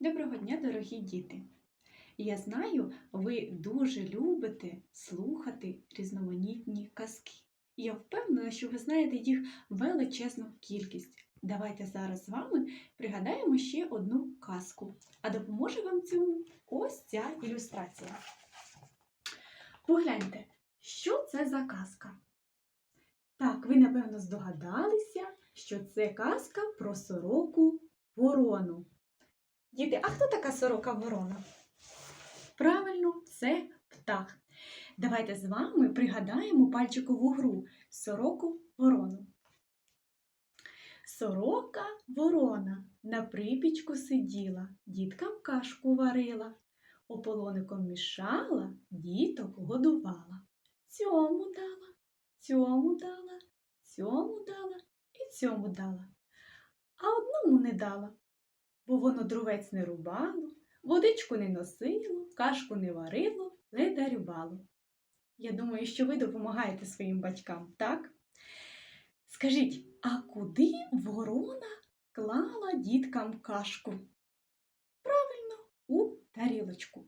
Доброго дня, дорогі діти! Я знаю, ви дуже любите слухати різноманітні казки. Я впевнена, що ви знаєте їх величезну кількість. Давайте зараз з вами пригадаємо ще одну казку. А допоможе вам цьому ось ця ілюстрація. Погляньте, що це за казка? Так, ви, напевно, здогадалися, що це казка про сороку ворону. Діти, а хто така сорока ворона? Правильно, це птах. Давайте з вами пригадаємо пальчикову гру сороку ворону. Сорока ворона на припічку сиділа, діткам кашку варила, ополоником мішала, діток годувала. Цьому дала, цьому дала, цьому дала і цьому дала. А одному не дала бо воно дровець не рубало, водичку не носило, кашку не варило, ледарювало. Я думаю, що ви допомагаєте своїм батькам, так? Скажіть, а куди ворона клала діткам кашку? Правильно, у тарілочку.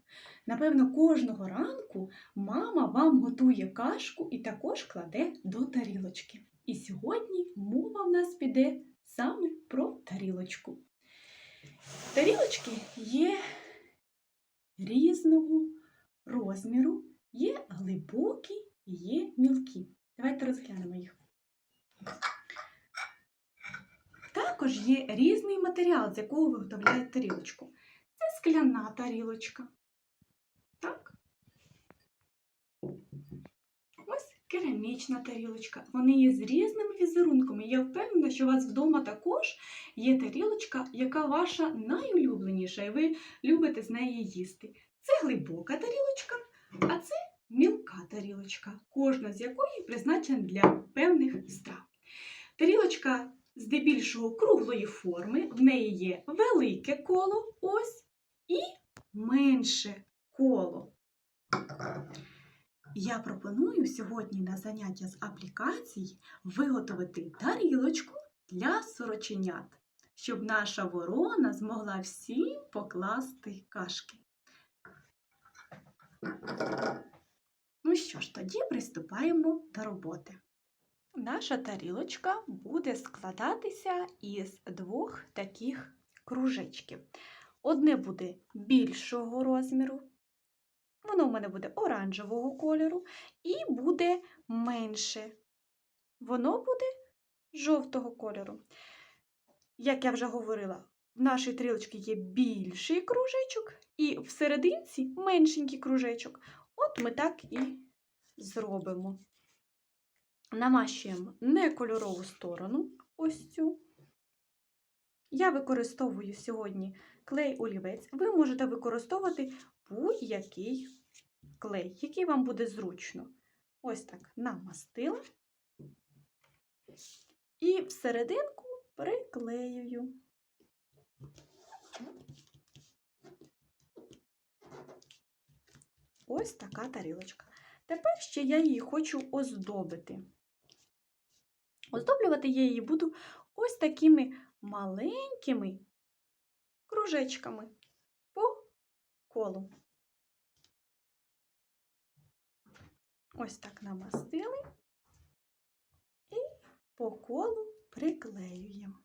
Напевно, кожного ранку мама вам готує кашку і також кладе до тарілочки. І сьогодні мова в нас піде саме про тарілочку. Тарілочки є різного розміру, є глибокі, і є мілкі. Давайте розглянемо їх. Також є різний матеріал, з якого виготовляють тарілочку. Це скляна тарілочка. Так? Ось керамічна тарілочка. Вони є з різними візерунками. Я впевнена, що у вас вдома також є тарілочка, яка ваша найулюбленіша, і ви любите з неї їсти. Це глибока тарілочка, а це мілка тарілочка, кожна з якої призначена для певних страв. Тарілочка здебільшого круглої форми, в неї є велике коло, ось, і менше коло. Я пропоную сьогодні на заняття з аплікацій виготовити тарілочку для сороченят, щоб наша ворона змогла всім покласти кашки. Ну що ж, тоді приступаємо до роботи. Наша тарілочка буде складатися із двох таких кружечків. Одне буде більшого розміру, Воно в мене буде оранжевого кольору і буде менше. Воно буде жовтого кольору. Як я вже говорила, в нашій трілочці є більший кружечок і всерединці меншенький кружечок. От ми так і зробимо. Намащуємо некольорову сторону, ось цю. Я використовую сьогодні клей олівець. Ви можете використовувати будь-який клей, який вам буде зручно. Ось так намастила і всерединку приклеюю. Ось така тарілочка. Тепер ще я її хочу оздобити. Оздоблювати я її буду ось такими маленькими кружечками по колу. Ось так намастили і по колу приклеюємо.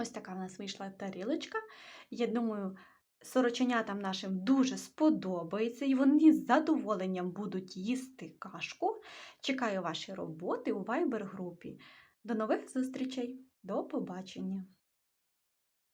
Ось така в нас вийшла тарілочка. Я думаю, сороченятам нашим дуже сподобається, і вони з задоволенням будуть їсти кашку. Чекаю ваші роботи у Viber групі. До нових зустрічей! До побачення!